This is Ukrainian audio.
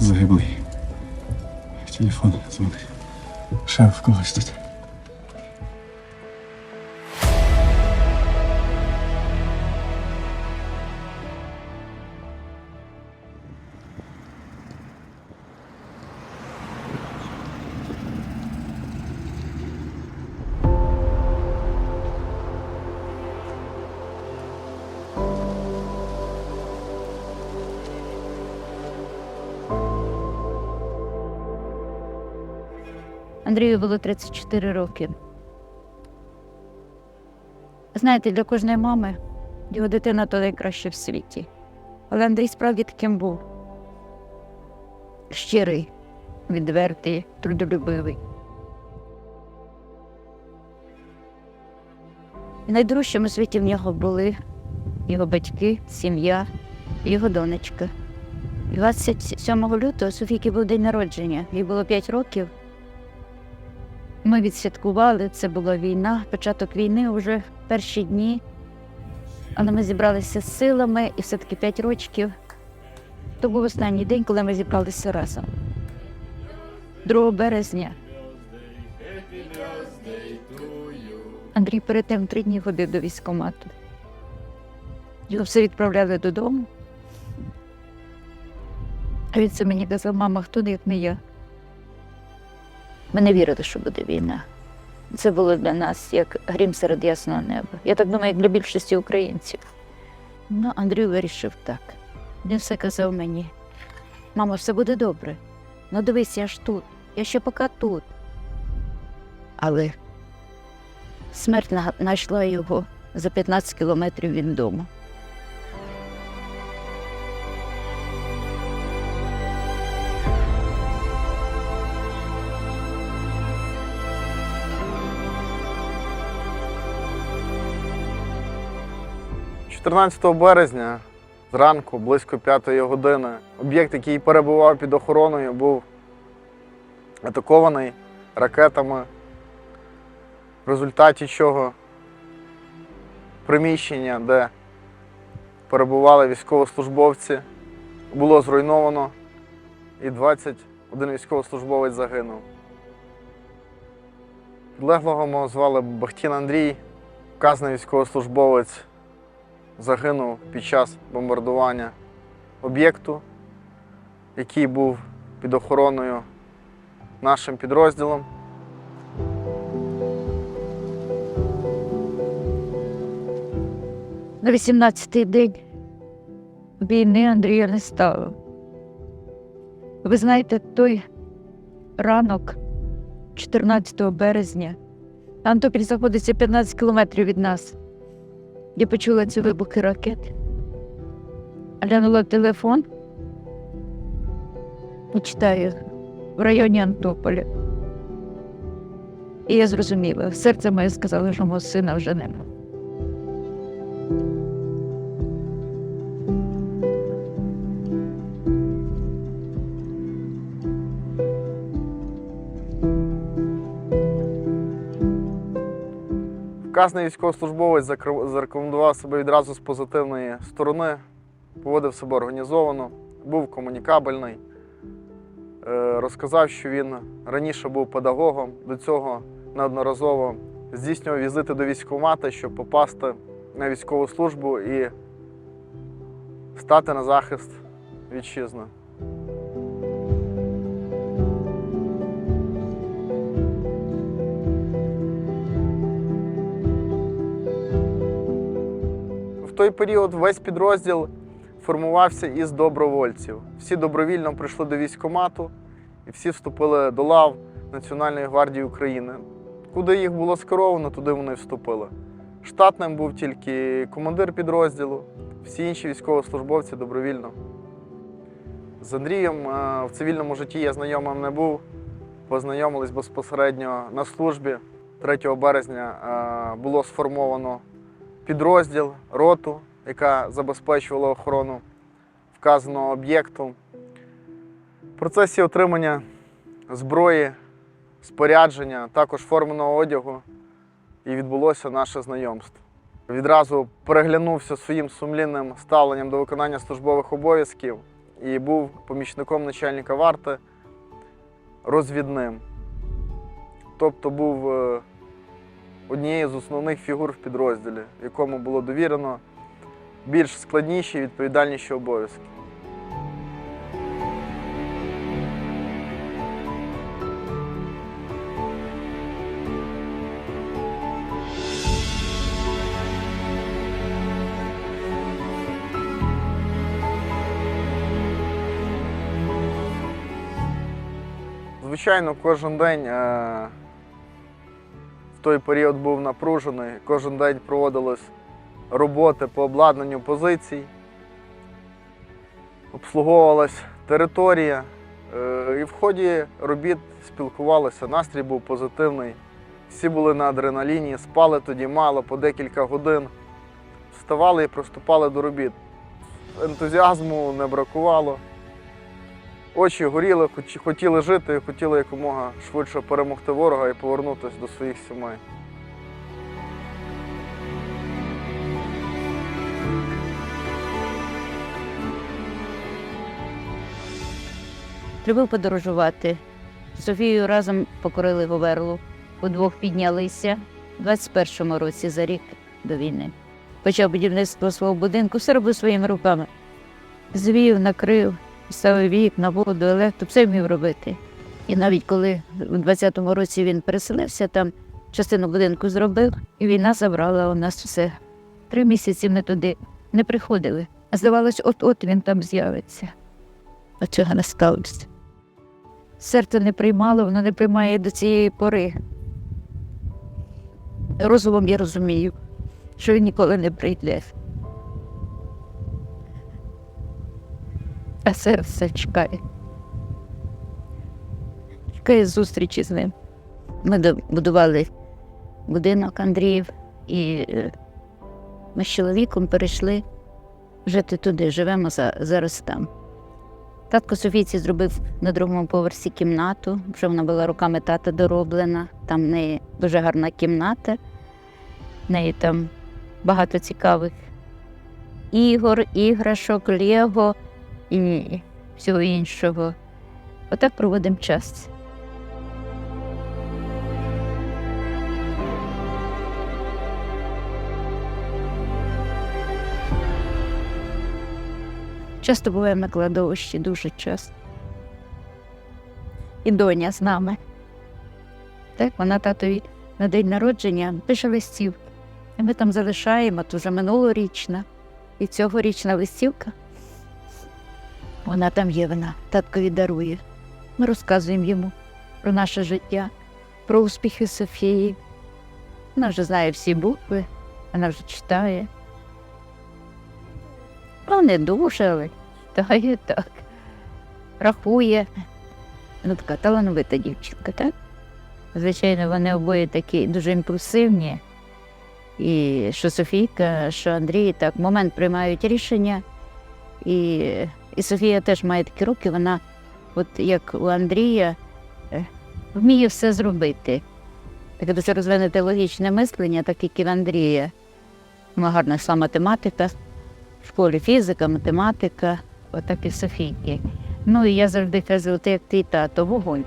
Загиблий. Телефон дзвонить. Шеф когось тут. Андрію було 34 роки. Знаєте, для кожної мами його дитина то найкраще в світі. Але Андрій справді таким був. Щирий, відвертий, трудолюбивий. І найдорожчими у світі в нього були його батьки, сім'я, його донечка. 27 лютого Софійки був день народження, їй було 5 років. Ми відсвяткували, це була війна, початок війни вже перші дні. Але ми зібралися з силами і все-таки 5 років. То був останній день, коли ми зібралися разом. 2 березня. Андрій перед тим три дні ходив до військкомату. Його все відправляли додому. А він це мені казав, мама, хто не як не я? Ми не вірили, що буде війна. Це було для нас як грім серед ясного неба. Я так думаю, як для більшості українців. Ну, Андрій вирішив так. Він все казав мені: мамо, все буде добре. Ну дивись, я ж тут, я ще поки тут. Але смерть знайшла його за 15 кілометрів від дому. – 14 березня зранку, близько 5 години, об'єкт, який перебував під охороною, був атакований ракетами, в результаті чого приміщення, де перебували військовослужбовці, було зруйновано і 21 військовослужбовець загинув. Підлеглого мого звали Бахтін Андрій, вказаний військовослужбовець загинув під час бомбардування об'єкту, який був під охороною нашим підрозділом. На 18-й день війни Андрія не стало. Ви знаєте, той ранок, 14 березня, Антопіль знаходиться 15 кілометрів від нас. Я почула ці вибухи ракет. Глянула телефон і читаю в районі Антополя. І я зрозуміла, серце моє сказало, що мого сина вже нема. Вказаний військовослужбовець зарекомендував себе відразу з позитивної сторони, поводив себе організовано, був комунікабельний, Е, розказав, що він раніше був педагогом, до цього неодноразово здійснював візити до військкомата, щоб попасти на військову службу і стати на захист вітчизни. Той період весь підрозділ формувався із добровольців. Всі добровільно прийшли до військкомату і всі вступили до лав Національної гвардії України. Куди їх було скеровано, туди вони вступили. Штатним був тільки командир підрозділу, всі інші військовослужбовці добровільно. З Андрієм е, в цивільному житті я знайомим не був. Познайомились безпосередньо на службі. 3 березня е, було сформовано підрозділ, роту, яка забезпечувала охорону вказаного об'єкту. В процесі отримання зброї, спорядження, також форменого одягу і відбулося наше знайомство. Відразу переглянувся своїм сумлінним ставленням до виконання службових обов'язків і був помічником начальника варти розвідним. Тобто був е, однією з основних фігур в підрозділі, якому було довірено більш складніші і відповідальніші обов'язки. Звичайно, кожен день е, той період був напружений, кожен день проводились роботи по обладнанню позицій, обслуговувалась територія. Е, і в ході робіт спілкувалися, настрій був позитивний. Всі були на адреналіні, спали тоді мало, по декілька годин. Вставали і приступали до робіт. Ентузіазму не бракувало. Очі горіли, хотіли жити, хотіли якомога швидше перемогти ворога і повернутися до своїх сімей. Любив подорожувати. З Софією разом покорили Говерлу. Удвох піднялися в 21-му році за рік до війни. Почав будівництво свого будинку, все робив своїми руками. Звів, накрив, ставив вікна, воду, електро, все вмів робити. І навіть коли у 20-му році він переселився, там частину будинку зробив, і війна забрала у нас все. Три місяці ми туди не приходили. А здавалось, от-от він там з'явиться. А чого не сталося? Серце не приймало, воно не приймає до цієї пори. Розумом я розумію, що він ніколи не прийде. Серце чекає. Чекає зустрічі з ним. Ми будували будинок Андріїв, і е, ми з чоловіком перейшли жити туди, живемо зараз там. Татко Софійці зробив на другому поверсі кімнату, вже вона була руками тата дороблена. Там в неї дуже гарна кімната. В неї там багато цікавих ігор, іграшок, лего і всього іншого. Отак проводимо час. Часто буваємо на кладовищі, дуже часто. І доня з нами. Так, вона татові на день народження пише листівки. І ми там залишаємо, то вже минулорічна. І цьогорічна листівка. Вона там є, вона таткові дарує. Ми розказуємо йому про наше життя, про успіхи Софії. Вона вже знає всі букви, вона вже читає. Ну, не дуже, але читає так. Рахує. Ну, така талановита дівчинка, так? Звичайно, вони обоє такі дуже імпульсивні. І що Софійка, що Андрій так момент приймають рішення. І, і Софія теж має такі руки, вона, от як у Андрія, е, вміє все зробити. Таке дуже розвинете логічне мислення, так як і в Андрія. Вона гарна йшла математика, в школі фізика, математика, отак і Софійки. Ну і я завжди кажу, ти як твій тато, вогонь.